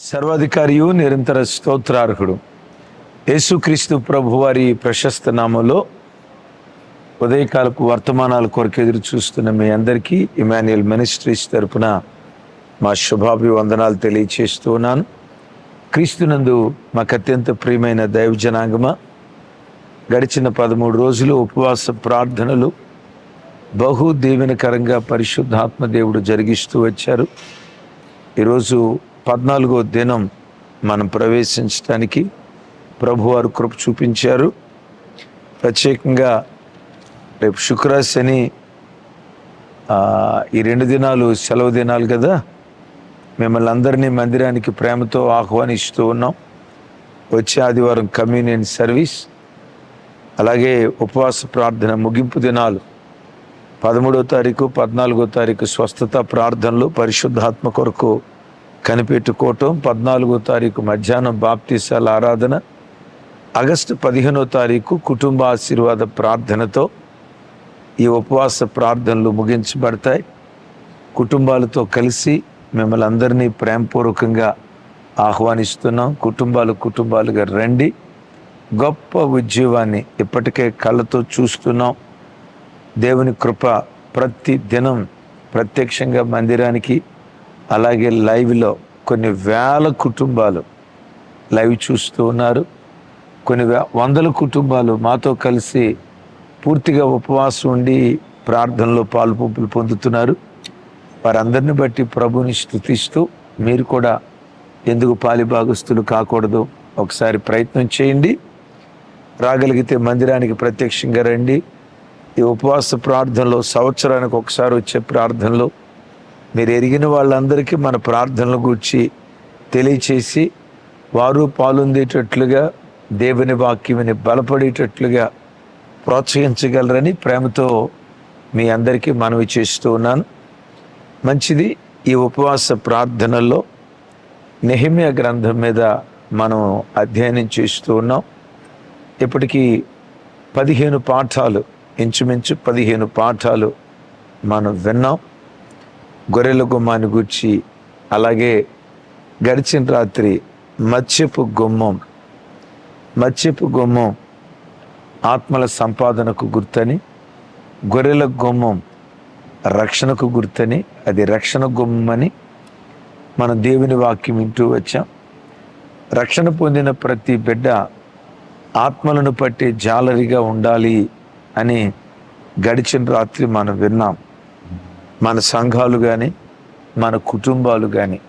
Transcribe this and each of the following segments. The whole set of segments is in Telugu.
సర్వాధికారియు నిరంతర స్తోత్రార్హుడు. యేసుక్రీస్తు ప్రభువారి ప్రశస్త నామంలో ఉదయకాలపు వర్తమానాల కొరకు ఎదురు చూస్తున్న మీ అందరికీ ఇమాన్యుయల్ మినిస్ట్రీస్ తరపున మా శుభాభివందనాలు తెలియచేస్తూ ఉన్నాను. క్రీస్తునందు మాకు అత్యంత ప్రియమైన దైవ జనాంగమ గడిచిన పదమూడు రోజులు ఉపవాస ప్రార్థనలు బహు దీవెనకరంగా పరిశుద్ధాత్మ దేవుడు జరిగిస్తూ వచ్చారు. ఈరోజు పద్నాలుగో దినం మనం ప్రవేశించడానికి ప్రభువారు కృప చూపించారు. ప్రత్యేకంగా రేపు శుక్ర శని ఈ రెండు దినాలు సెలవు దినాలు కదా. మిమ్మల్ని అందరినీ మందిరానికి ప్రేమతో ఆహ్వానిస్తూ ఉన్నాం. వచ్చే ఆదివారం కమ్యూనియన్ సర్వీస్ అలాగే ఉపవాస ప్రార్థన ముగింపు దినాలు. పదమూడో తారీఖు పద్నాలుగో తారీఖు స్వస్థత ప్రార్థనలు పరిశుద్ధాత్మ కొరకు కనిపెట్టుకోవటం పద్నాలుగో తారీఖు మధ్యాహ్నం బాప్తిసాల ఆరాధన ఆగస్టు పదిహేనో తారీఖు కుటుంబ ఆశీర్వాద ప్రార్థనతో ఈ ఉపవాస ప్రార్థనలు ముగించబడతాయి. కుటుంబాలతో కలిసి మిమ్మల్ని అందరినీ ప్రేమపూర్వకంగా ఆహ్వానిస్తున్నాం. కుటుంబాలు కుటుంబాలుగా రండి. గొప్ప ఉద్యోగాన్ని ఇప్పటికే కళ్ళతో చూస్తున్నాం. దేవుని కృప ప్రతి దినం ప్రత్యక్షంగా మందిరానికి అలాగే లైవ్లో కొన్ని వేల కుటుంబాలు లైవ్ చూస్తూ ఉన్నారు. కొన్ని వందల కుటుంబాలు మాతో కలిసి పూర్తిగా ఉపవాసం ఉండి ప్రార్థనలో పాలుపంపులు పొందుతున్నారు. వారందరిని బట్టి ప్రభుని స్థుతిస్తూ మీరు కూడా ఎందుకు పాలిభాగస్తులు కాకూడదు ఒకసారి ప్రయత్నం చేయండి. రాగలిగితే మందిరానికి ప్రత్యక్షంగా రండి. ఈ ఉపవాస ప్రార్థనలో సంవత్సరానికి ఒకసారి వచ్చే ప్రార్థనలో మీరు ఎరిగిన వాళ్ళందరికీ మన ప్రార్థనల గురించి తెలియచేసి వారు పాలుందేటట్లుగా దేవుని వాక్యముని బలపడేటట్లుగా ప్రోత్సహించగలరని ప్రేమతో మీ అందరికీ మనవి చేస్తూ ఉన్నాను. మంచిది ఈ ఉపవాస ప్రార్థనల్లో నెహిమియా గ్రంథం మీద మనం అధ్యయనం చేస్తూ ఉన్నాం. ఇప్పటికీ పదిహేను పాఠాలు ఇంచుమించు పదిహేను పాఠాలు మనం విన్నాం. గొర్రెల గుమ్మాన్ని గూర్చి అలాగే గడిచిన రాత్రి మత్స్యపు గుమ్మం మత్స్యపు గుమ్మం ఆత్మల సంపాదనకు గుర్తని గొర్రెల గుమ్మం రక్షణకు గుర్తని అది రక్షణ గుమ్మని మనం దేవుని వాక్యం వింటూ వచ్చాం. రక్షణ పొందిన ప్రతి బిడ్డ ఆత్మలను పట్టే జాలరిగా ఉండాలి అని గడిచిన రాత్రి మనం విన్నాం. మన సంఘాలు కానీ మన కుటుంబాలు కానీ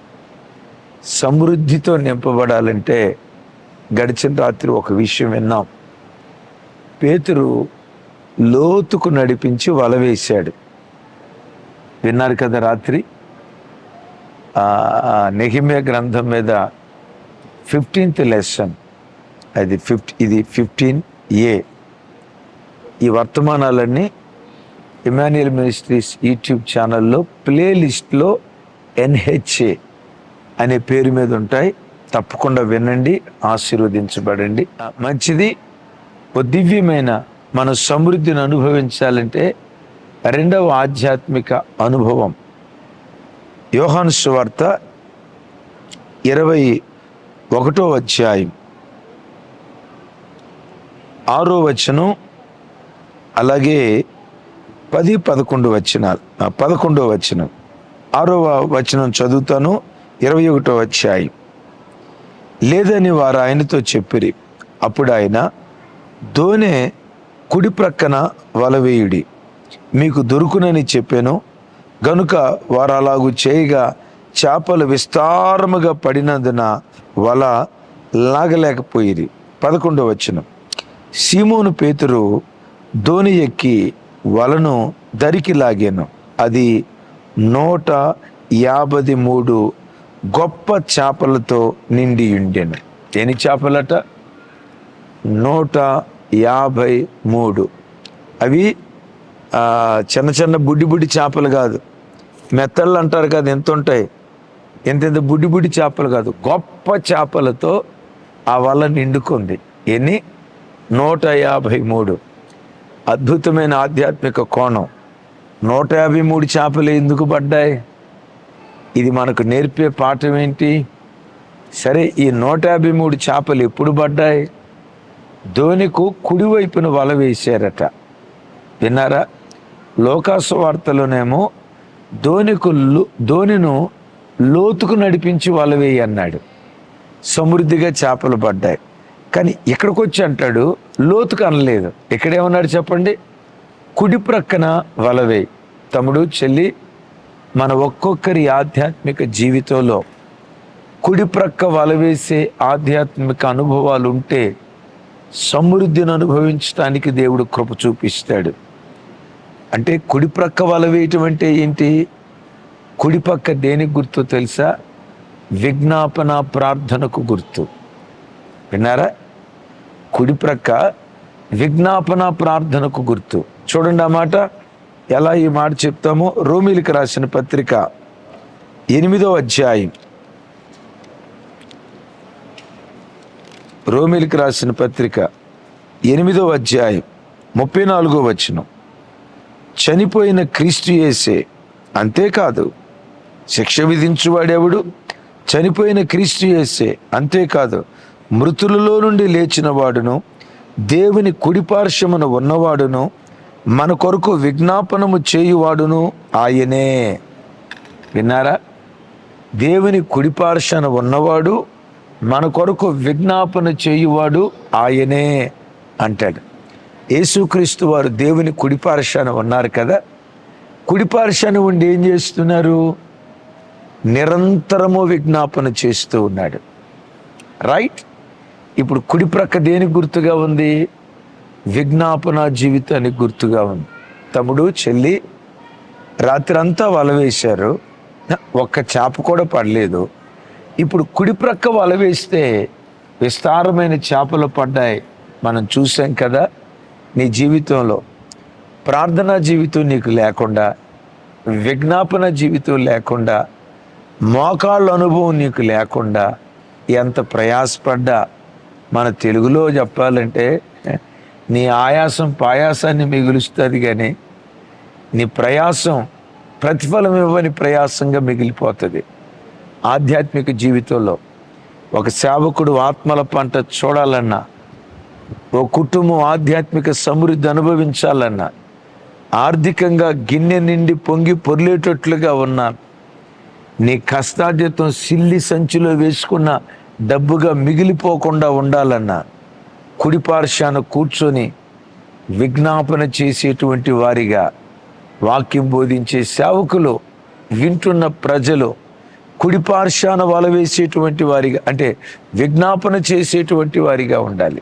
సమృద్ధితో నింపబడాలంటే గడిచిన రాత్రి ఒక విషయం విన్నాం. పేతురు లోతుకు నడిపించి వల వేశాడు. విన్నారు కదా రాత్రి? నెహిమే గ్రంథం మీద ఫిఫ్టీన్త్ లెసన్. అది ఫిఫ్ట్ ఇది ఫిఫ్టీన్ ఏ. ఈ వర్తమానాలన్నీ ఇమాన్యుయల్ మినిస్ట్రీస్ యూట్యూబ్ ఛానల్లో ప్లేలిస్ట్లో ఎన్హెచ్ఏ అనే పేరు మీద ఉంటాయి. తప్పకుండా వినండి ఆశీర్వదించబడండి. మంచిది ఓ దివ్యమైన మన సమృద్ధిని అనుభవించాలంటే రెండవ ఆధ్యాత్మిక అనుభవం. యోహాను సువార్త ఇరవై ఒకటో అధ్యాయం. ఆరో వచనం అలాగే పది పదకొండు వచ్చిన పదకొండవ పదకొండో వచనం. ఆరవ వచనం చదువుతాను ఇరవై ఒకటో వచ్చాయి లేదని వారు ఆయనతో చెప్పిరి అప్పుడు ఆయన దోనె కుడి ప్రక్కన వలవేయుడి మీకు దొరుకునని చెప్పాను. గనుక వారు అలాగూ చేయగా చేపలు విస్తారముగా పడినందున వల లాగలేకపోయిరి. పదకొండవ వచనం. సీమోను పేతురు ధోని ఎక్కి వలను దరికి లాగాను. అది నూట యాభై మూడు గొప్ప చేపలతో నిండి ఉండెను ఎన్ని చేపలట? నూట యాభై మూడు. అవి చిన్న చిన్న బుడ్డి బుడ్డి చేపలు కాదు. మెత్తళ్ళు అంటారు కదా ఎంత ఉంటాయి ఎంత ఎంత బుడ్డి బుడ్డి చేపలు కాదు. గొప్ప చేపలతో ఆ వల నిండుకుంది. ఎన్ని? నూట యాభై మూడు. అద్భుతమైన ఆధ్యాత్మిక కోణం. నూట యాభై మూడు చేపలు ఎందుకు పడ్డాయి? ఇది మనకు నేర్పే పాఠం ఏంటి? సరే ఈ నూట యాభై మూడు చేపలు ఎప్పుడు పడ్డాయి? ధోనికు కుడివైపున వల వేశారట. విన్నారా? లోకాసు వార్తలోనేమో ధోనికు ధోనిను లోతుకు నడిపించి వల వేయి అన్నాడు. సమృద్ధిగా చేపలు పడ్డాయి. కానీ ఇక్కడికి వచ్చి అంటాడు? లోతుకు అనలేదు. ఇక్కడేమన్నాడు చెప్పండి? కుడి ప్రక్కన వలవే. తమ్ముడు చెల్లి మన ఒక్కొక్కరి ఆధ్యాత్మిక జీవితంలో కుడి ప్రక్క వలవేసే ఆధ్యాత్మిక అనుభవాలు ఉంటే సమృద్ధిని అనుభవించడానికి దేవుడు కృప చూపిస్తాడు. అంటే కుడి ప్రక్క వల వేయటం అంటే ఏంటి? కుడి పక్క దేనికి గుర్తు తెలుసా? విజ్ఞాపన ప్రార్థనకు గుర్తు. విన్నారా? కుడి ప్రక్క విజ్ఞాపన ప్రార్థనకు గుర్తు. చూడండి ఆ మాట. ఎలా ఈ మాట చెప్తామో రోమిలికి రాసిన పత్రిక ఎనిమిదో అధ్యాయం. రోమిలికి రాసిన పత్రిక ఎనిమిదో అధ్యాయం ముప్పై నాలుగో వచనం. చనిపోయిన క్రీస్తు చేసే అంతేకాదు శిక్ష విధించువాడెవడు? చనిపోయిన క్రీస్తు చేసే అంతేకాదు మృతులలో నుండి లేచిన వాడును దేవుని కుడిపార్శ్వమున ఉన్నవాడును మన కొరకు విజ్ఞాపనము చేయువాడును ఆయనే. విన్నారా? దేవుని కుడిపార్శ్వన ఉన్నవాడు మన కొరకు విజ్ఞాపన చేయువాడు ఆయనే అంటాడు. యేసుక్రీస్తు వారు దేవుని కుడిపార్శ్వన ఉన్నారు కదా? కుడిపార్శ్వన ఉండి ఏం చేస్తున్నారు? నిరంతరము విజ్ఞాపన చేస్తూ ఉన్నాడు. రైట్ ఇప్పుడు కుడి ప్రక్క దేనికి గుర్తుగా ఉంది? విజ్ఞాపన జీవితానికి గుర్తుగా ఉంది. తమ్ముడు చెల్లి రాత్రి అంతా వల వేశారు. ఒక్క చేప కూడా పడలేదు. ఇప్పుడు కుడి ప్రక్క వల వేస్తే విస్తారమైన చేపలు పడ్డాయి. మనం చూసాం కదా నీ జీవితంలో ప్రార్థనా జీవితం నీకు లేకుండా విజ్ఞాపన జీవితం లేకుండా మోకాళ్ళ అనుభవం నీకు లేకుండా ఎంత ప్రయాసపడ్డా మన తెలుగులో చెప్పాలంటే నీ ఆయాసం పాయాసాన్ని మిగులుస్తుంది కానీ నీ ప్రయాసం ప్రతిఫలం ఇవ్వని ప్రయాసంగా మిగిలిపోతుంది. ఆధ్యాత్మిక జీవితంలో ఒక సేవకుడు ఆత్మల పంట చూడాలన్నా ఓ కుటుంబం ఆధ్యాత్మిక సమృద్ధి అనుభవించాలన్నా ఆర్థికంగా గిన్నె నిండి పొంగి పొర్లేటట్లుగా ఉన్న నీ కష్టార్జితం సిల్లి సంచిలో వేసుకున్న డబ్బుగా మిగిలిపోకుండా ఉండాలన్నా కుడిపార్శాన కూర్చొని విజ్ఞాపన చేసేటువంటి వారిగా వాక్యం బోధించే సేవకులు వింటున్న ప్రజలు కుడిపార్శాన వల వేసేటువంటి వారిగా అంటే విజ్ఞాపన చేసేటువంటి వారిగా ఉండాలి.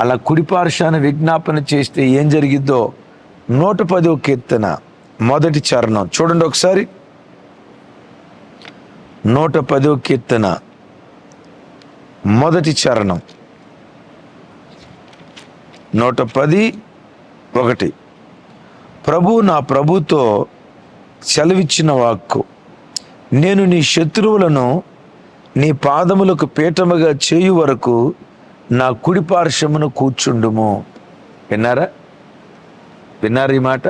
అలా కుడిపార్శాన విజ్ఞాపన చేస్తే ఏం జరిగిద్దో నూట పదో కీర్తన మొదటి చరణం. చూడండి ఒకసారి. నూట పదో కీర్తన. మొదటి చరణం. నూట పది ఒకటి. ప్రభు నా ప్రభుతో సెలవిచ్చిన వాక్కు. నేను నీ శత్రువులను నీ పాదములకు పీఠముగా చేయు వరకు నా కుడి పార్శ్వమును కూర్చుండుము. విన్నారా? విన్నారు ఈ మాట?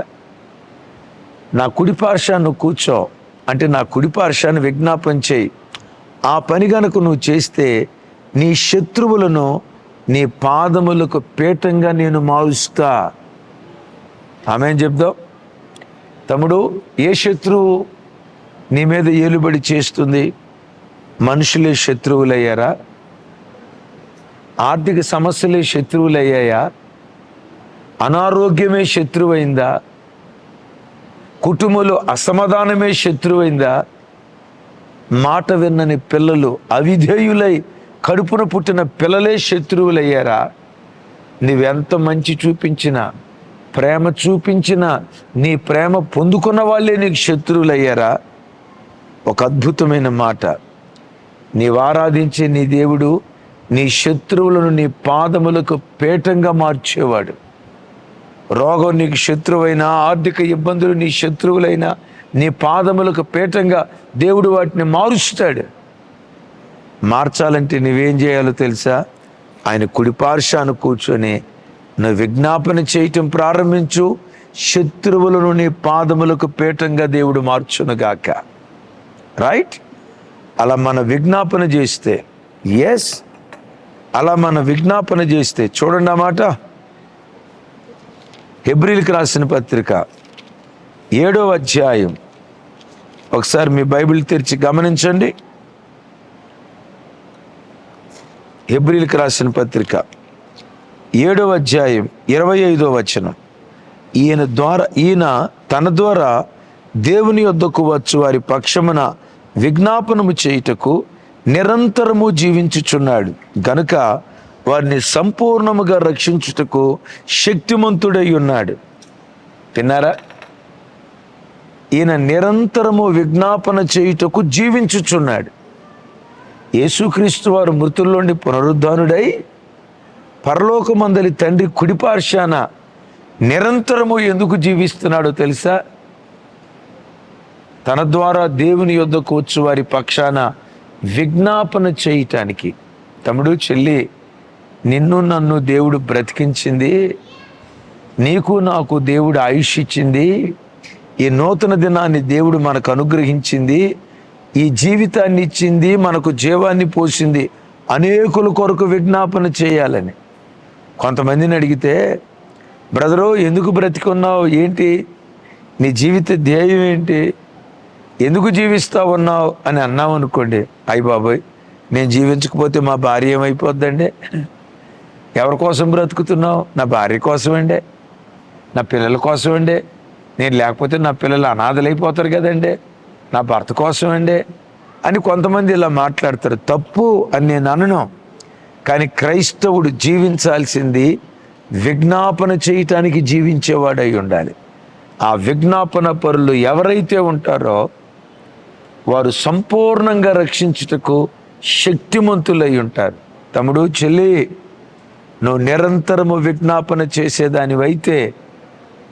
నా కుడి పార్శ్వాన్ని కూర్చో. అంటే నా కుడి పార్శ్వాన్ని విజ్ఞాపం చేయి. ఆ పని గనుక నువ్వు చేస్తే నీ శత్రువులను నీ పాదములకు పీఠంగా నేను మారుస్తా. ఆమె చెప్దాం? తమ్ముడు ఏ శత్రువు నీ మీద ఏలుబడి చేస్తుంది? మనుషులే శత్రువులయ్యారా? ఆర్థిక సమస్యలే శత్రువులయ్యాయా? అనారోగ్యమే శత్రువైందా? కుటుంబంలో అసమాధానమే శత్రువైందా? మాట విన్నని పిల్లలు అవిధేయులై కడుపున పుట్టిన పిల్లలే శత్రువులయ్యారా? నువ్వెంత మంచి చూపించినా ప్రేమ చూపించిన నీ ప్రేమ పొందుకున్న వాళ్ళే నీకు శత్రువులయ్యారా? ఒక అద్భుతమైన మాట. నీవు ఆరాధించే నీ దేవుడు నీ శత్రువులను నీ పాదములకు పీఠంగా మార్చేవాడు. రోగం నీకు శత్రువైనా ఆర్థిక ఇబ్బందులు నీ శత్రువులైనా నీ పాదములకు పీఠంగా దేవుడు వాటిని మారుస్తాడు. మార్చాలంటే నువ్వేం చేయాలో తెలుసా? ఆయన కుడిపార్శాను కూర్చొని నువ్వు విజ్ఞాపన చేయటం ప్రారంభించు. శత్రువులను నీ పాదములకు పీఠంగా దేవుడు మార్చునుగాక. రైట్ అలా మన విజ్ఞాపన చేస్తే ఎస్ అలా మన విజ్ఞాపన చేస్తే చూడండి అన్నమాట హెబ్రిల్కి రాసిన పత్రిక ఏడో అధ్యాయం. ఒకసారి మీ బైబిల్ తెరిచి గమనించండి. ఎబ్రిల్కి రాసిన పత్రిక ఏడో అధ్యాయం ఇరవై ఐదో వచనం. ఈయన ద్వారా ఈయన తన ద్వారా దేవుని యొద్దకు వచ్చు వారి పక్షమున విజ్ఞాపనము చేయుటకు నిరంతరము జీవించుచున్నాడు. గనుక వారిని సంపూర్ణముగా రక్షించుటకు శక్తిమంతుడై ఉన్నాడు. తిన్నారా? ఈయన నిరంతరము విజ్ఞాపన చేయుటకు జీవించుచున్నాడు. యేసుక్రీస్తు వారు మృతుల్లోండి పునరుద్ధానుడై పరలోకమందలి తండ్రి కుడిపార్శాన నిరంతరము ఎందుకు జీవిస్తున్నాడో తెలుసా? తన ద్వారా దేవుని యొద్దకు వచ్చు వారి పక్షాన విజ్ఞాపన చేయటానికి. తమ్ముడు చెల్లి నిన్ను నన్ను దేవుడు బ్రతికించింది నీకు నాకు దేవుడు ఆయుష్ ఇచ్చింది ఈ నూతన దినాన్ని దేవుడు మనకు అనుగ్రహించింది ఈ జీవితాన్ని ఇచ్చింది మనకు జీవాన్ని పోసింది అనేకుల కొరకు విజ్ఞాపన చేయాలని. కొంతమందిని అడిగితే బ్రదరు ఎందుకు బ్రతికున్నావు? ఏంటి? నీ జీవిత ధ్యేయం ఏంటి? ఎందుకు జీవిస్తా ఉన్నావు అని అన్నాం అనుకోండి అయ్యి బాబోయ్ నేను జీవించకపోతే మా భార్య ఏమైపోద్దండి? ఎవరి కోసం బ్రతుకుతున్నావు? నా భార్య కోసమండే. నా పిల్లల కోసమండే. నేను లేకపోతే నా పిల్లలు అనాథలైపోతారు కదండి. నా భర్త కోసం అండి అని కొంతమంది ఇలా మాట్లాడతారు. తప్పు అని నేను అనను. కానీ క్రైస్తవుడు జీవించాల్సింది విజ్ఞాపన చేయటానికి జీవించేవాడై ఉండాలి. ఆ విజ్ఞాపన పరులు ఎవరైతే ఉంటారో వారు సంపూర్ణంగా రక్షించుటకు శక్తిమంతులై ఉంటారు. తమ్ముడు చెల్లి నువ్వు నిరంతరము విజ్ఞాపన చేసేదానివైతే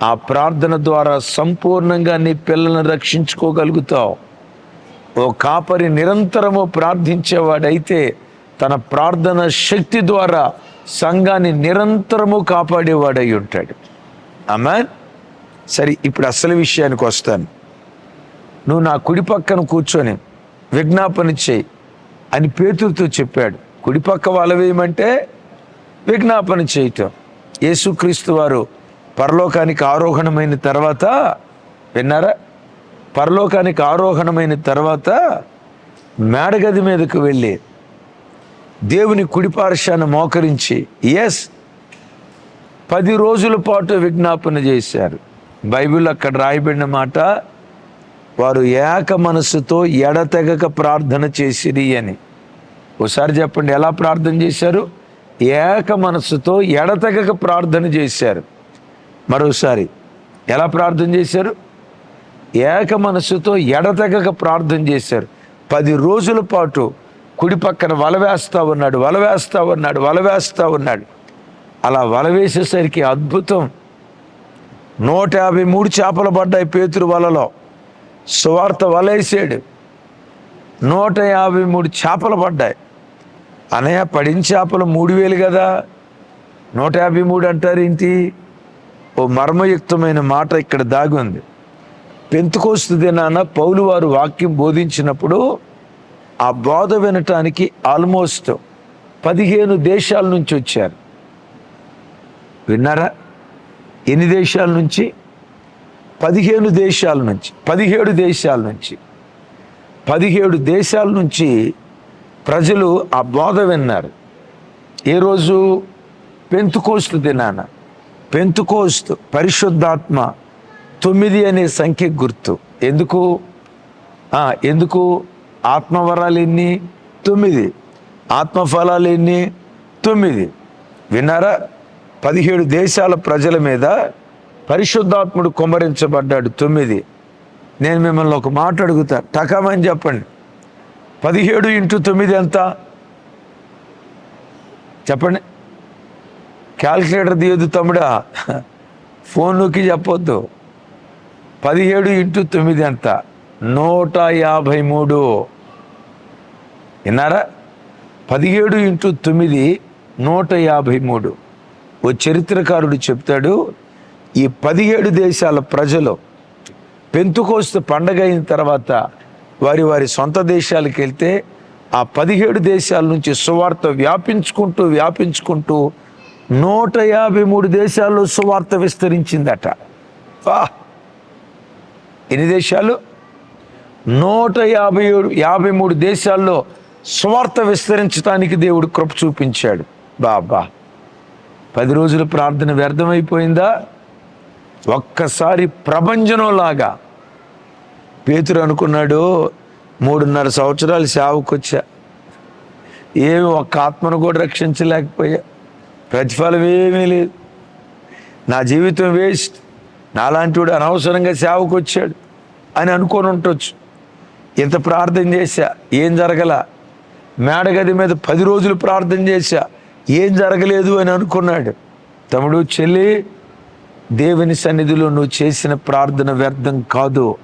ఆ ప్రార్థన ద్వారా సంపూర్ణంగా నీ పిల్లలను రక్షించుకోగలుగుతావు. ఓ కాపరి నిరంతరము ప్రార్థించేవాడైతే తన ప్రార్థన శక్తి ద్వారా సంఘాన్ని నిరంతరము కాపాడేవాడై ఉంటాడు. అమ్మా సరే ఇప్పుడు అసలు విషయానికి వస్తాను. నువ్వు నా కుడి పక్కన కూర్చొని విజ్ఞాపన చేయి అని పేతురుతో చెప్పాడు. కుడిపక్క వాళ్ళవేమంటే విజ్ఞాపన చేయటం. యేసుక్రీస్తు వారు పరలోకానికి ఆరోహణమైన తర్వాత విన్నారా? పరలోకానికి ఆరోహణమైన తర్వాత మేడగది మీదకు వెళ్ళి దేవుని కుడిపార్శాన్ని మోకరించి ఎస్ పది రోజుల పాటు విజ్ఞాపన చేశారు. బైబిల్ అక్కడ రాయబడిన మాట వారు ఏక మనస్సుతో ఎడతెగక ప్రార్థన చేసిరి అని. ఒకసారి చెప్పండి ఎలా ప్రార్థన చేశారు? ఏక మనస్సుతో ఎడతెగక ప్రార్థన చేశారు. మరోసారి ఎలా ప్రార్థన చేశారు? ఏక మనసుతో ఎడతెగక ప్రార్థన చేశారు. పది రోజుల పాటు కుడి పక్కన వల వేస్తా ఉన్నాడు వల వేస్తా ఉన్నాడు వల వేస్తా ఉన్నాడు. అలా వల వేసేసరికి అద్భుతం. నూట యాభై మూడు చేపలు పడ్డాయి పేతురు వలలో. సువార్త వలేసాడు నూట యాభై మూడు చేపలు పడ్డాయి. అనయ్య పడిన చేపలు మూడు వేలు కదా. నూట యాభై మూడు అంటారు ఏంటి? ఓ మర్మయుక్తమైన మాట ఇక్కడ దాగి ఉంది. పెంతుకోస్తు దినాన పౌలు వారు వాక్యం బోధించినప్పుడు ఆ బోధ వినటానికి ఆల్మోస్ట్ పదిహేను దేశాల నుంచి వచ్చారు. విన్నారా? ఎన్ని దేశాల నుంచి? పదిహేను దేశాల నుంచి పదిహేడు దేశాల నుంచి. పదిహేడు దేశాల నుంచి ప్రజలు ఆ బోధ విన్నారు. ఏ రోజు? పెంతుకోస్తు దినాన. పెంతుకోస్తు పరిశుద్ధాత్మ తొమ్మిది అనే సంఖ్య గుర్తు. ఎందుకు? ఎందుకు? ఆత్మవరాలు ఎన్ని? తొమ్మిది. ఆత్మఫలాలు ఎన్ని? తొమ్మిది. విన్నారా? పదిహేడు దేశాల ప్రజల మీద పరిశుద్ధాత్ముడు కుమ్మరించబడ్డాడు తొమ్మిది. నేను మిమ్మల్ని ఒక మాట అడుగుతా. టకామని చెప్పండి. పదిహేడు ఇంటూ తొమ్మిది ఎంత? చెప్పండి. క్యాల్కులేటర్ తీయొద్దు తమ్ముడా. ఫోన్ నొక్కి చెప్పొద్దు. పదిహేడు ఇంటూ తొమ్మిది ఎంత? నూట యాభై మూడు. విన్నారా? పదిహేడు ఇంటూ తొమ్మిది నూట యాభై మూడు. ఓ చరిత్రకారుడు చెప్తాడు ఈ పదిహేడు దేశాల ప్రజలు పెంతుకోస్తు పండగ అయిన తర్వాత వారి వారి సొంత దేశాలకు వెళ్తే ఆ పదిహేడు దేశాల నుంచి సువార్త వ్యాపించుకుంటూ వ్యాపించుకుంటూ నూట యాభై మూడు దేశాల్లో సువార్త విస్తరించిందట. ఎన్ని దేశాలు? నూట యాభై ఏడు యాభై మూడు దేశాల్లో స్వార్థ విస్తరించడానికి దేవుడు కృప చూపించాడు. బాబా! పది రోజుల ప్రార్థన వ్యర్థమైపోయిందా? ఒక్కసారి ప్రభంజనంలాగా. పేతురు అనుకున్నాడు మూడున్నర సంవత్సరాలు సేవకొచ్చా. ఏమి ఒక్క ఆత్మను కూడా రక్షించలేకపోయా. ప్రతిఫలం ఏమీ లేదు. నా జీవితం వేస్ట్. నాలాంటి వాడు అనవసరంగా సేవకు వచ్చాడు అని అనుకొని ఉండొచ్చు. ఇంత ప్రార్థన చేశా ఏం జరగల? మేడగది మీద పది రోజులు ప్రార్థన చేశా ఏం జరగలేదు అని అనుకున్నాడు. తమ్ముడు చెల్లి దేవుని సన్నిధిలో నువ్వు చేసిన ప్రార్థన వ్యర్థం కాదు.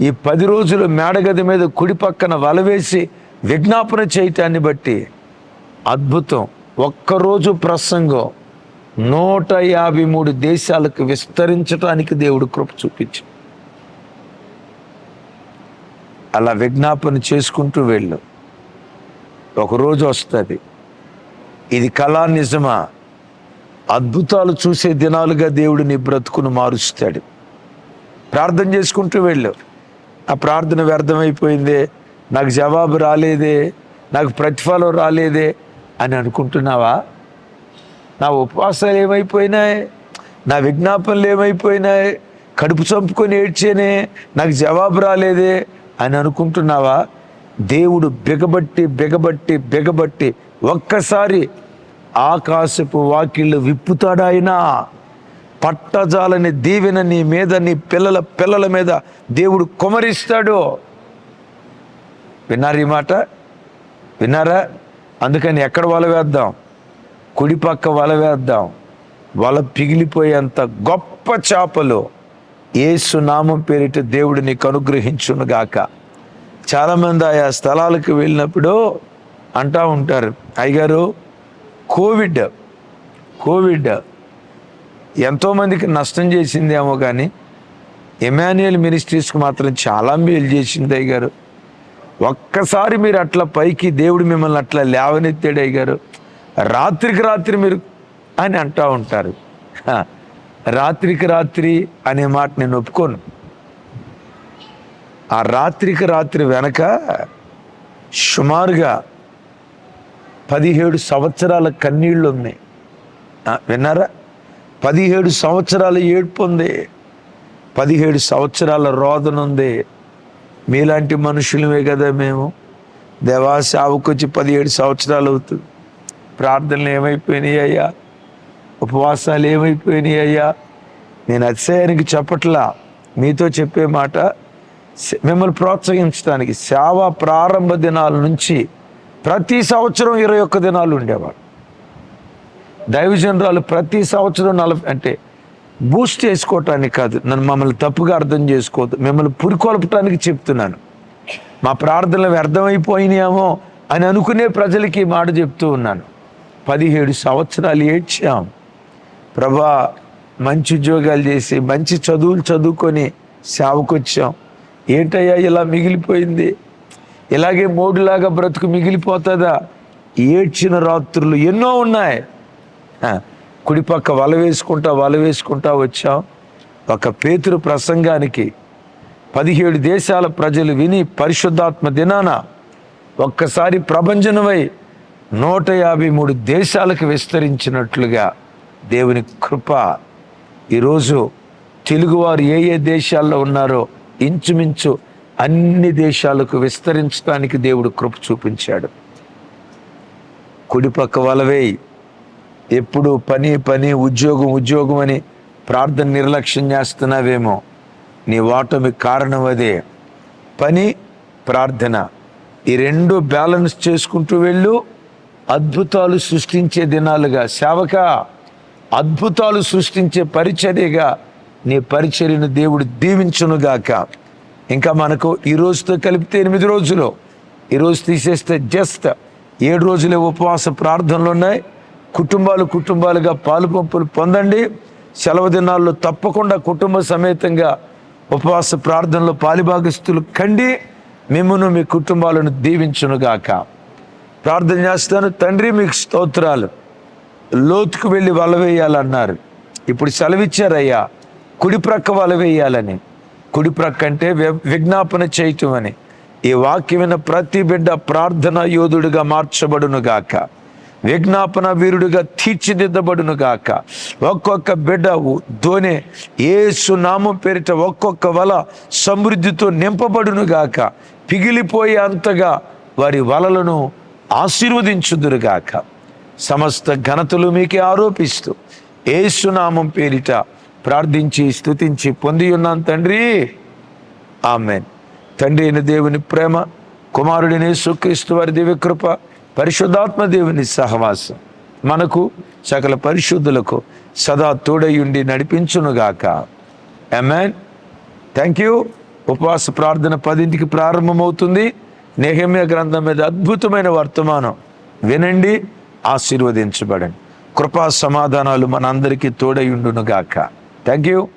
ఈ పది రోజులు మేడగది మీద కుడి పక్కన వలవేసి విజ్ఞాపన చేయటాన్ని బట్టి అద్భుతం. ఒక్కరోజు ప్రసంగం నూట యాభై మూడు దేశాలకు విస్తరించడానికి దేవుడు కృప చూపించు. అలా విజ్ఞాపన చేసుకుంటూ వెళ్ళు. ఒకరోజు వస్తుంది. ఇది కళా నిజమా? అద్భుతాలు చూసే దినాలుగా దేవుడు నీ బ్రతుకును మారుస్తాడు. ప్రార్థన చేసుకుంటూ వెళ్ళు. ఆ ప్రార్థన వ్యర్థమైపోయిందే. నాకు జవాబు రాలేదే. నాకు ప్రతిఫలం రాలేదే. అని అనుకుంటున్నావా? నా ఉపవాసాలు ఏమైపోయినాయి? నా విజ్ఞాపనలు ఏమైపోయినాయి? కడుపు చంపుకొని ఏడ్చేనే నాకు జవాబు రాలేదే అని అనుకుంటున్నావా? దేవుడు బిగబట్టి బిగబట్టి బిగబట్టి ఒక్కసారి ఆకాశపు వాకిళ్ళు విప్పుతాడాయినా పట్టజాలని దీవెన నీ మీద నీ పిల్లల పిల్లల మీద దేవుడు కుమరిస్తాడు. విన్నారు ఈ మాట? విన్నారా? అందుకని ఎక్కడ వల వేద్దాం? కుడిపక్క వల వేద్దాం. వల పిగిలిపోయేంత గొప్ప చేపలు ఏసు నామం పేరిట దేవుడు నీకు అనుగ్రహించునుగాక. చాలామంది ఆయా స్థలాలకు వెళ్ళినప్పుడు అంటూ ఉంటారు అయ్యగారు కోవిడ్ కోవిడ్ ఎంతోమందికి నష్టం చేసిందేమో కానీ ఎమాన్యుయల్ మినిస్ట్రీస్కి మాత్రం చాలా మేలు చేసింది అయ్యగారు. ఒక్కసారి మీరు అట్లా పైకి దేవుడు మిమ్మల్ని అట్లా లేవనెత్తాడు అయ్యగారు. రాత్రికి రాత్రి మీరు అని అంటూ ఉంటారు. రాత్రికి రాత్రి అనే మాట నేను ఒప్పుకోను. ఆ రాత్రికి రాత్రి వెనక సుమారుగా పదిహేడు సంవత్సరాల కన్నీళ్ళు ఉన్నాయి. విన్నారా? పదిహేడు సంవత్సరాల ఏడ్పు ఉంది. పదిహేడు సంవత్సరాల రోదన ఉంది. మీలాంటి మనుషులమే కదా మేము. దేవా సావుకొచ్చి పదిహేడు సంవత్సరాలు అవుతుంది. ప్రార్థనలు ఏమైపోయినాయి అయ్యా? ఉపవాసాలు ఏమైపోయినాయి అయ్యా? నేను అతిశయానికి చెప్పట్లా. మీతో చెప్పే మాట మిమ్మల్ని ప్రోత్సహించడానికి సేవ ప్రారంభ దినాల నుంచి ప్రతి సంవత్సరం ఇరవై ఒక్క దినాలు ఉండేవాడు. దైవజనరాలు ప్రతి సంవత్సరం నలభై అంటే బూస్ట్ చేసుకోవటానికి కాదు. నన్ను మమ్మల్ని తప్పుగా అర్థం చేసుకోవద్దు. మిమ్మల్ని పురికొల్పటానికి చెప్తున్నాను. మా ప్రార్థనలు వ్యర్థమైపోయినాయేమో అని అనుకునే ప్రజలకి ఈ మాట చెప్తూ ఉన్నాను. పదిహేడు సంవత్సరాలు ఏడ్చాం. ప్రభా మంచి ఉద్యోగాలు చేసి మంచి చదువులు చదువుకొని సేవకొచ్చాం. ఏంటయ్యా ఇలా మిగిలిపోయింది? ఇలాగే మోడులాగా బ్రతుకు మిగిలిపోతుందా? ఏడ్చిన రాత్రులు ఎన్నో ఉన్నాయి. కుడిపక్క వల వేసుకుంటా వల వేసుకుంటా వచ్చాం. ఒక పేతురు ప్రసంగానికి పదిహేడు దేశాల ప్రజలు విని పరిశుద్ధాత్మ దినాన ఒక్కసారి ప్రభంజనమై నూట యాభై మూడు దేశాలకు విస్తరించినట్లుగా దేవుని కృప. ఈరోజు తెలుగువారు ఏ ఏ దేశాల్లో ఉన్నారో ఇంచుమించు అన్ని దేశాలకు విస్తరించడానికి దేవుడు కృప చూపించాడు. కుడిపక్క వలవేయి ఎప్పుడు పని పని ఉద్యోగం ఉద్యోగం అని ప్రార్థన నిర్లక్ష్యం చేస్తున్నావేమో. నీ ఓటమి కారణం అదే. పని ప్రార్థన ఈ రెండు బ్యాలెన్స్ చేసుకుంటూ వెళ్ళు. అద్భుతాలు సృష్టించే దినాలుగా సేవక అద్భుతాలు సృష్టించే పరిచర్యగా నీ పరిచర్యను దేవుడు దీవించునుగాక. ఇంకా మనకు ఈ రోజుతో కలిపితే ఎనిమిది రోజులు. ఈరోజు తీసేస్తే జస్ట్ ఏడు రోజులే ఉపవాస ప్రార్థనలు ఉన్నాయి. కుటుంబాలు కుటుంబాలుగా పాలు పంపులు పొందండి. సెలవు దినాల్లో తప్పకుండా కుటుంబ సమేతంగా ఉపవాస ప్రార్థనలో పాలిభాగస్తులు కండి. మిమ్మను మీ కుటుంబాలను దీవించునుగాక. ప్రార్థన చేస్తాను తండ్రి మీకు స్తోత్రాలు. లోతుకు వెళ్ళి వల వేయాలన్నారు. ఇప్పుడు సెలవిచ్చారయ్యా కుడిప్రక్క వలవేయాలని వల వేయాలని. అంటే వి- విజ్ఞాపన చేయటం అని ఈ వాక్యమైన ప్రతి బిడ్డ ప్రార్థన యోధుడుగా మార్చబడును గాక విజ్ఞాపన వీరుడిగా తీర్చిదిద్దబడును గాక. ఒక్కొక్క బిడ్డ దోనే ఏసు నామం పేరిట ఒక్కొక్క వల సమృద్ధితో నింపబడును గాక. పిగిలిపోయే అంతగా వారి వలలను ఆశీర్వదించుదురుగాక సమస్త ఘనతలు మీకే ఆరోపిస్తూ ఏసునామం పేరిట ప్రార్థించి స్థుతించి పొంది ఉన్నాను తండ్రి. ఆమెన్. తండ్రి అయిన దేవుని ప్రేమ కుమారుడిని సుక్రీస్తు వారి దివ్య కృప పరిశుద్ధాత్మ దేవుని సహవాసం. మనకు సకల పరిశుద్ధులకు సదా తోడయుండి నడిపించునుగాక. ఎమెన్ థ్యాంక్ యూ ఉపవాస ప్రార్థన పదింటికి ప్రారంభమవుతుంది. నేహమ్య గ్రంథం మీద అద్భుతమైన వర్తమానం. వినండి ఆశీర్వదించబడండి. కృపా సమాధానాలు మనందరికీ తోడయుండునుగాక థ్యాంక్ యూ